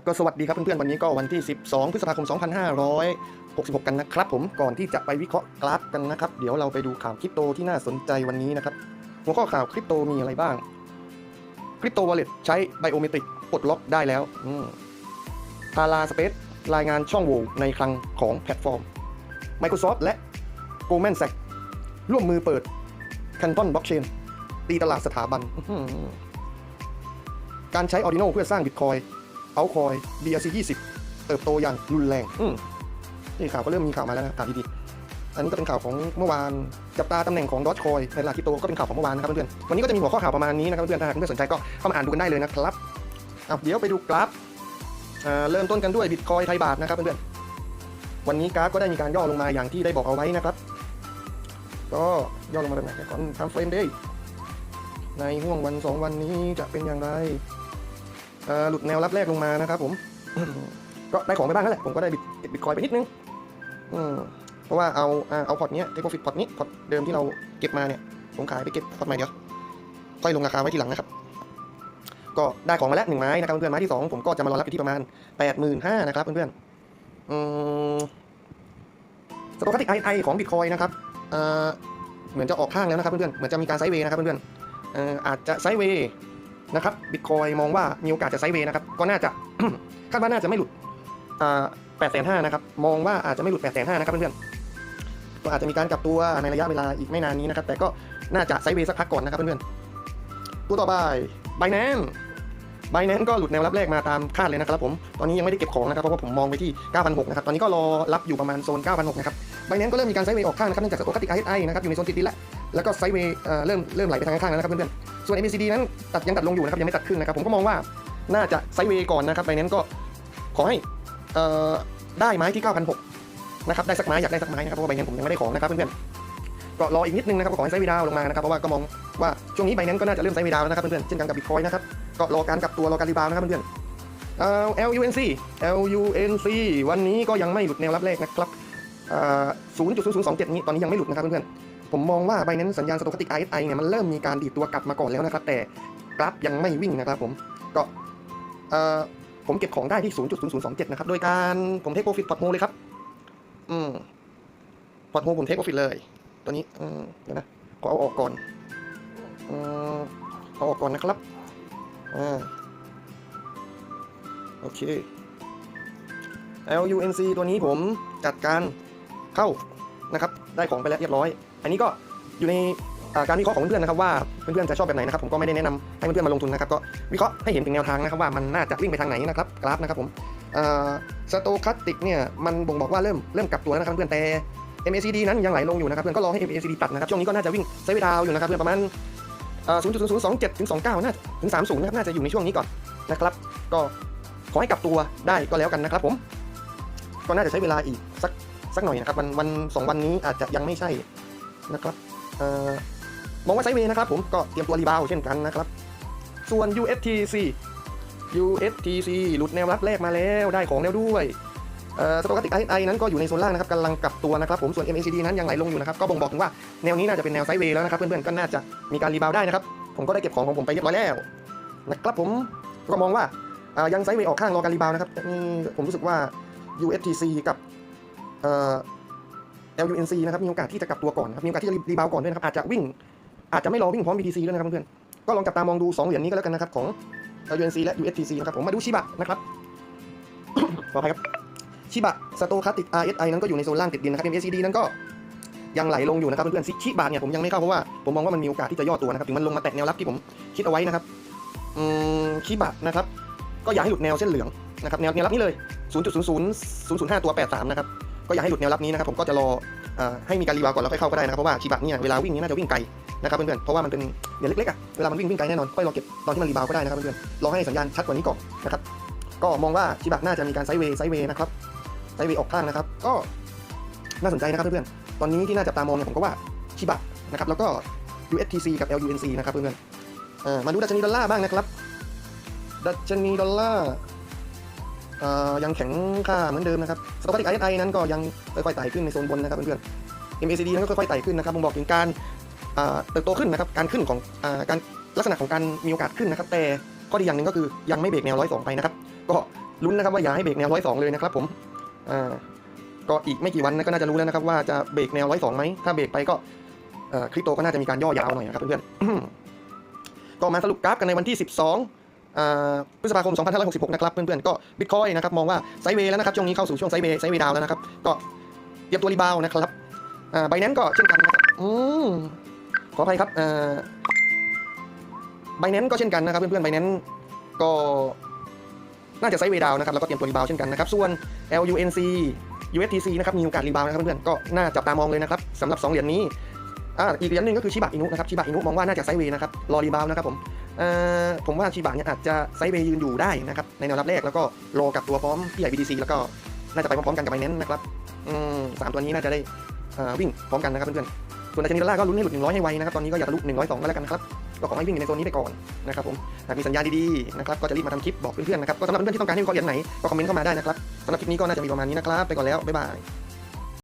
ครับก็สวัสดีครับเพื่อนๆวันนี้ก็วันที่ 12 พฤษภาคม 2566 กันนะครับผมก่อนที่จะไปวิเคราะห์กราฟกันนะครับเดี๋ยวเราไปดูข่าวคริปโตที่น่าสนใจวันนี้นะครับหัวข้อข่าวคริปโตมีอะไรบ้างคริปโตวอลเล็ตใช้ไบโอเมตริกปลดล็อกได้แล้วพาราสเปซรายงานช่องโหว่ในคลังของแพลตฟอร์ม Microsoft และ Goldman Sachs ร่วมมือเปิด Canton Blockchain ตีตลาดสถาบัน การใช้ Ordino เพื่อสร้าง Bitcoin เอาคอย BRC 20 เติบโตอย่างรุนแรงอืมนี่ข่าวก็เริ่มมีข่าวมาแล้วนะข่าวดีๆอันนี้ก็เป็นข่าวของเมื่อวานจับตาตำแหน่งของดอ g คอยในตลาดคริปโตก็เป็นข่าวของเมื่อวานนะครับเพื่อนๆวันนี้ก็จะมีหัวข้อข่าวประมาณนี้นะครับเพื่อนๆถ้าหากเพื่อนๆสนใจก็เข้ามาอ่านดูกันได้เลยนะครับเอาเดี๋ยวไปดูกราฟอ่าเริ่มต้นกันด้วยบิตคอยไทยบาทนะครับเพื่อนๆวันนี้กราฟก็ได้มีการย่อลงมาอย่างที่ได้บอกเอาไว้นะครับ ก็ย่อลงมาแบบไหนก่อนทำเฟรมเดย์ในห่วงวันสองวันนี้จะเป็นอย่างไรเอ่อ หลุดแนวรับแรกลงมานะครับผม ก็ได้ของไปบ้างนั่นแหละผมก็ได้บิตบิตคอยไปนิดนึงอืมเพราะว่าเอาเอาพอร์ตเนี้ยเทคโปรฟิตพอร์ตนี้พอร์ตเดิมที่เราเก็บมาเนี่ยผมขายไปเก็บพอร์ตใหม่เดี๋ยวค่อยลงราคาไว้ทีหลังนะครับ ก็ได้ของมาแล้วหนึ่งไม้นะครับเพื่อนๆไม้ที่สองผมก็จะมารอรับอยู่ที่ประมาณแปดหมื่นห้านะครับเพื่อนๆอืมสโตคติกไอไอของบิตคอยนะครับเอ่อเหมือนจะออกข้างแล้วนะครับเพื่อนๆเหมือนจะมีการไซด์เวย์นะครับเพื่อนๆเอ่ออาจจะไซด์เวย์ นะครับบิตคอยมองว่ามีโอกาสจะไซด์เวย์นะครับ ก็น่าจะคาดว่าน่าจะไม่หลุดแปดแสนห้านะครับ มองว่าอาจจะไม่หลุดแปดแสนห้านะครับเพื่อนๆก็อาจจะมีการกลับตัวในระยะเวลาอีกไม่นานนี้นะครับ แต่ก็น่าจะไซด์เวย์สักพักก่อนนะครับเพื่อนๆตัวต่อไป b บ n a n c e b บ n a n c e ก็หลุดแนวรับแรกมาตามคาดเลยนะครับผม ตอนนี้ยังไม่ได้เก็บของนะครับ เพราะว่าผมมองไปที่9,600นะครับ ตอนนี้ก็รอรับอยู่ประมาณโซน9,600นะครับ b บ n a n c e ก็เริ่มมีการไซด์เวย์ออกข้างนะครับ เนื่องจากสโตคัติก RSI นะครับ อยู่ในโซนติดดินแล้ว แล้วก็ไซด์เวย์เริ่มเริ่มไหลไปทางข้างแล้วนะครับเพื่อนๆ ส่วน MACD นั้นตัดยังตัดลงอยู่นะครับยังไม่ตัดขึ้นนะครับผมก็มองว่าน่าจะไซด์เวย์ก่อนนะครับไปนั้นก็ขอให้เอ่อได้ไม้ที่ 9,600นะครับได้สักไม้อยากได้สักไม้นะครับเพราะว่าใบนั้นผมยังไม่ได้ของนะครับเพื่อนๆก็รออีกนิดนึงนะครับขอให้ไซด์เวย์ดาวลงมานะครับเพราะว่าก็มองว่าช่วงนี้ใบนั้นก็น่าจะเริ่มไซด์เวย์ดาวน์แล้วนะครับเพื่อนๆเช่นกันกับบิตคอยนะครับก็รอการกลับตัวรอการรีบาวน์นะครับเพื่อนๆเอ่อ LUNC LUNC วันนี้ก็ยังไม่หลุดแนวรับแรกนะครับเอ่อ0.0027 นี้ตอนนี้ยังไม่หลุดนะครับเพื่อนๆ ผมมองว่าไบนั้นสัญญาณสโตคติก RSI เนี่ยมันเริ่มมีการดีดตัวกลับมาก่อนแล้วนะครับ แต่กราฟยังไม่วิ่งนะครับผมก็ผมเก็บของได้ที่ 0.0027 นะครับ โดยการผมเทคโปรฟิตพอร์ตโฮเลยครับ อืมพอร์ตโฮผมเทคโปรฟิตเลย ตัวนี้อืมเดี๋ยวนะขอเอาออกก่อนอืมเอาออกก่อนนะครับอ่าโอเค LUNC ตัวนี้ผมจัดการเข้า นะครับได้ของไปแล้วเรียบร้อย อันนี้ก็อยู่ในการวิเคราะห์ของเพื่อนๆนะครับว่าเพื่อนๆจะชอบแบบไหนนะครับผมก็ไม่ได้แนะนำให้เพื่อนๆมาลงทุนนะครับก็วิเคราะห์ให้เห็นถึงแนวทางนะครับว่ามันน่าจะวิ่งไปทางไหนนะครับกราฟนะครับผมสโตคัสติกเนี่ยมันบ่งบอกว่าเริ่มเริ่มกลับตัวแล้วนะครับเพื่อนแต่ MACD นั้นยังไหลลงอยู่นะครับเพื่อนก็รอให้ MACD ตัดนะครับช่วงนี้ก็น่าจะวิ่งไซด์เวดาวอยู่นะครับเพื่อนประมาณอ่า0.0027ถึง29น่าถึง 30นะครับน่าจะอยู่ในช่วงนี้ก่อนนะครับ ก็ขอให้กลับตัวได้ก็แล้วกันนะครับผมก็น่าจะใช้เวลาอีกสัก สักหน่อยนะครับวันวันสองวันนี้อาจจะยังไม่ใช่นะครับออมองว่าไซเวนะครับผมก็เตรียมตัวรีบาวเช่นกันนะครับ ส่วน USTC USTC หลุดแนวรับแรกมาแล้วได้ของแล้วด้วยสโตคัติก RSI นั้นก็อยู่ในโซนล่างนะครับกำลังกลับตัวนะครับผมส่วน MACD นั้นยังไหลลงอยู่นะครับก็บ่งบอกถึงว่าแนวนี้น่าจะเป็นแนวไซด์เวย์แล้วนะครับเพื่อนๆก็น่าจะมีการรีบาวได้นะครับผมก็ได้เก็บของของผมไปเรียบร้อยแล้วนะครับผมก็มองว่ายังไซด์เวย์ออกข้างรอการรีบาวนะครับนี่ผมรู้สึกว่า USTC กับ LUNC นะครับมีโอกาสที่จะกลับตัวก่อนนะครับมีโอกาสที่จะรีบาวก่อนด้วยนะครับอาจจะวิ่งอาจจะไม่รอวิ่งพร้อม BTC ด้วยนะครับเพื่อนๆก็ลองจับตามองดู 2 เหรียญนี้ก็แล้วกันนะครับของ LUNC และ USTC นะครับผมมาดูชิบะนะครับขออภัยครับชิบะสโตคัติก RSI นั้นก็อยู่ในโซนล่างติดดินนะครับ MACD นั้นก็ยังไหลลงอยู่นะครับเพื่อนๆชิบะเนี่ยผมยังไม่เข้าเพราะว่าผมมองว่ามันมีโอกาสที่จะย่อตัวนะครับถึงมันลงมาแตะแนวรับที่ผมคิดเอาไว้นะครับอืมชิบะนะครับก็อย่าให้หลุดแนวเส้นเหลืองนะครับแนวแนวรับนี้เลย 0.00 005 ตัว 83 นะครับ ก็อย่าให้หลุดแนวรับนี้นะครับผมก็จะรออให้มีการรีบาวก่อนแล้วค่อยเข้าก็ได้นะครับเพราะว่าชิบะเนี่ยเวลาวิ่งนี่น่าจะวิ่งไกลนะครับเพื่อนๆเพราะว่ามันเป็นเหรียญเล็กๆอะเวลามันวิ่งวิ่งไกลแน่นอนค่อยรอเก็บตอนที่มันรีบาวก็ได้นะครับเพื่อนๆรอให้สัญญาณชัดกว่านี้ก่อนนะครับก็มองว่าชิบะน่าจะมีการไซด์เวย์ไซด์เวย์นะครับไซด์เวย์ออกข้างนะครับ ก็น่าสนใจนะครับเพื่อนๆตอนนี้ที่น่าจับตามองเนี่ยผมก็ว่าชิบะนะครับแล้วก็ USTC กับ LUNC นะครับเพื่อนๆเอ่อมาดูดัชนีดอลลาร์บ้างนะครับดัชนีดอลลาร์ ยังแข็งค่าเหมือนเดิมนะครับสโตคัติก RSI นั้นก็ยังค่อยๆไต่ขึ้นในโซนบนนะครับเพื่อนๆ MACD นั้นก็ค่อยๆไต่ขึ้นนะครับบ่งบอกถึงการเติบโตขึ้นนะครับการขึ้นของอการลักษณะของการมีโอกาสขึ้นนะครับ แต่ข้อดีอย่างหนึ่งก็คือยังไม่เบรกแนวร้อยสองไปนะครับ ก็ลุ้นนะครับว่าอย่าให้เบรกแนวร้อยสองเลยนะครับ ผมก็อีกไม่กี่วันนะก็น่าจะรู้แล้วนะครับว่าจะเบรกแนวร้อยสองไหมถ้าเบรกไปก็คริปโตก็น่าจะมีการย่อยาวหน่อยนะครับเพื่อนๆก็มาสรุปกราฟกันในวันที่ 12อ่า พฤษภาคม 2566 นะครับเพื่อนๆ ก็บิตคอยนะครับมองว่าไซเวย์แล้วนะครับช่วงนี้เข้าสู่ช่วงไซเวย์ไซเวย์ดาวแล้วนะครับ ก็เตรียมตัวรีบาวนะครับอไบแนนก็เช่นกันนะครับอืมขออภัยครับไบแนนก็เช่นกันนะครับเพื่อนๆไบแนนก็น่าจะไซเวย์ดาวนะครับแล้วก็เตรียมตัวรีบาวเช่นกันนะครับ ส่วน LUNC USTC นะครับมีโอกาสรีบาวนะครับเพื่อนๆก็น่าจับตามองเลยนะครับสำหรับสองเหรียญนี้อ่าอีกเหรียญหนึ่งก็คือชิบะอินุนะครับชิบะอินุมองว่าน่าจะไซเวย์นะครับรอรีบาวนะครับผม ผมว่าชิบะเนี่ยอาจจะไซด์เวย์ยืนอยู่ได้นะครับในแนวรับแรกแล้วก็รอกับตัวพร้อมพี่ใหญ่ BTC แล้วก็น่าจะไปพร้อมๆกันกับไบแนนนะครับอืมสามตัวนี้น่าจะได้อ่อวิ่งพร้อมกันนะครับเพื่อนๆส่วนดัชนีดอลลาร์ก็ลุ้นให้หลุด 100 ให้ไวนะครับตอนนี้ก็อยากทะลุ 102 ก็แล้วกันนะครับก็ขอให้วิ่งอยู่ในโซนนี้ไปก่อนนะครับผมหากมีสัญญาณดีๆนะครับก็จะรีบมาทำคลิปบอกเพื่อนๆนะครับก็สำหรับเพื่อนๆที่ต้องการให้วิเคราะห์เหรียญไหนก็คอมเมนต์เข้ามาได้นะครับสำหรับคลิปนี้ก็น่าจะมีประมาณนี้นะครับไปก่อนแล้วบ๊ายบาย